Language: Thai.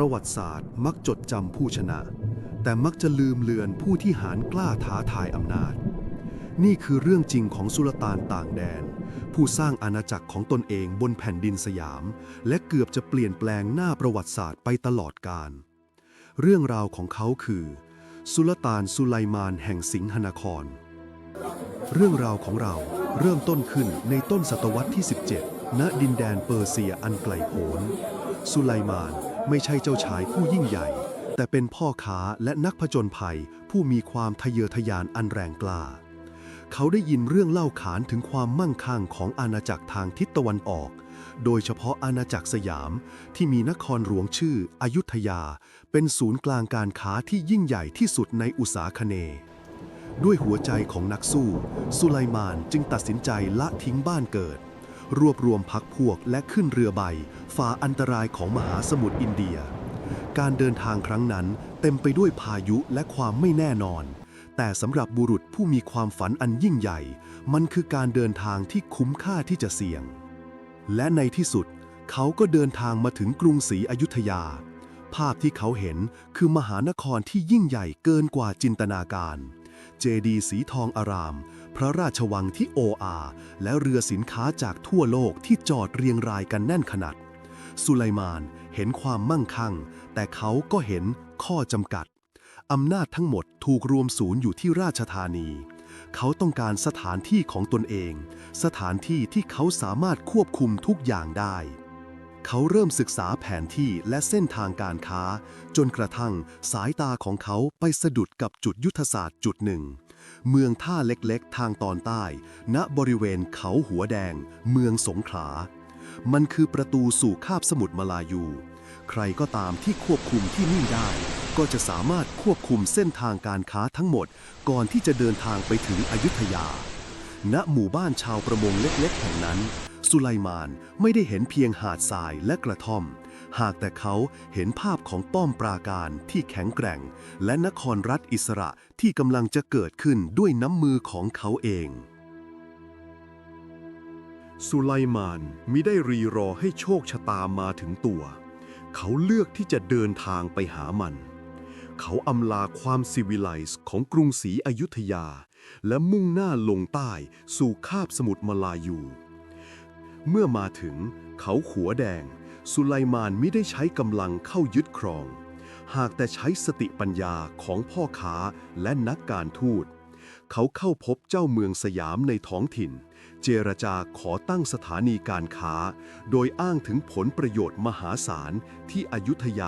ประวัติศาสตร์มักจดจำผู้ชนะ แต่มักจะลืมเลือนผู้ที่หารกล้าท้าทายอำนาจ นี่คือเรื่องจริงของสุลต่านต่างแดน ผู้สร้างอาณาจักรของตนเองบนแผ่นดินสยาม และเกือบจะเปลี่ยนแปลงหน้าประวัติศาสตร์ไปตลอดกาลเรื่องราวของเขาคือ สุลต่านสุไลมานแห่งสิงหนคร เรื่องราวของเราเริ่มต้นขึ้นในต้นศตวรรษที่ 17 ณดินแดนเปอร์เซียอันไกลโพ้นสุไลมานไม่ใช่เจ้าชายผู้ยิ่งใหญ่ แต่เป็นพ่อค้าและนักผจญภัยผู้มีความทะเยอทะยานอันแรงกล้า เขาได้ยินเรื่องเล่าขานถึงความมั่งคั่งของอาณาจักรทางทิศตะวันออก โดยเฉพาะอาณาจักรสยามที่มีนครหลวงชื่ออยุธยา เป็นศูนย์กลางการค้าที่ยิ่งใหญ่ที่สุดในอุษาคเนด้วยหัวใจของนักสู้ สุไลมานจึงตัดสินใจละทิ้งบ้านเกิด รวบรวมพักพวกและขึ้นเรือใบ ฝ่าอันตรายของมหาสมุทรอินเดีย การเดินทางครั้งนั้นเต็มไปด้วยพายุและความไม่แน่นอน แต่สำหรับบุรุษผู้มีความฝันอันยิ่งใหญ่ มันคือการเดินทางที่คุ้มค่าที่จะเสี่ยง และในที่สุด เขาก็เดินทางมาถึงกรุงศรีอยุธยา ภาพที่เขาเห็นคือมหานครที่ยิ่งใหญ่เกินกว่าจินตนาการ เจดีย์สีทองอาราม พระราชวังที่โออาและเรือสินค้าจากทั่วโลกที่จอดเรียงรายกันแน่นขนาด สุไลมานเห็นความมั่งคั่ง แต่เขาก็เห็นข้อจำกัด อำนาจทั้งหมดถูกรวมศูนย์อยู่ที่ราชธานี เขาต้องการสถานที่ของตนเอง สถานที่ที่เขาสามารถควบคุมทุกอย่างได้ เขาเริ่มศึกษาแผนที่และเส้นทางการค้า จนกระทั่งสายตาของเขาไปสะดุดกับจุดยุทธศาสตร์จุดหนึ่ง เมืองท่าเล็กๆ ทางตอนใต้ ณบริเวณเขาหัวแดง เมืองสงขลา มันคือประตูสู่คาบสมุทรมาลายู ใครก็ตามที่ควบคุมที่นี่ได้ ก็จะสามารถควบคุมเส้นทางการค้าทั้งหมด ก่อนที่จะเดินทางไปถึงอยุธยา ณหมู่บ้านชาวประมงเล็กๆ แห่งนั้น สุไลมานไม่ได้เห็นเพียงหาดทรายและกระท่อม หากแต่เขาเห็นภาพของป้อมปราการที่แข็งแกร่ง และนครรัฐอิสระที่กำลังจะเกิดขึ้นด้วยน้ำมือของเขาเอง สุไลมานมิได้รีรอให้โชคชะตามาถึงตัว เขาเลือกที่จะเดินทางไปหามัน เขาอำลาความซิวิไลซ์ของกรุงศรีอยุธยา และมุ่งหน้าลงใต้สู่คาบสมุทรมาลายู เมื่อมาถึงเขาขัวแดง สุไลมานไมิได้ใช้กำลังเข้ายึดครอง หากแต่ใช้สติปัญญาของพ่อค้าและนักการทูต เขาเข้าพบเจ้าเมืองสยามในท้องถิ่น เจรจาขอตั้งสถานีการค้า โดยอ้างถึงผลประโยชน์มหาศาลที่อยุธยา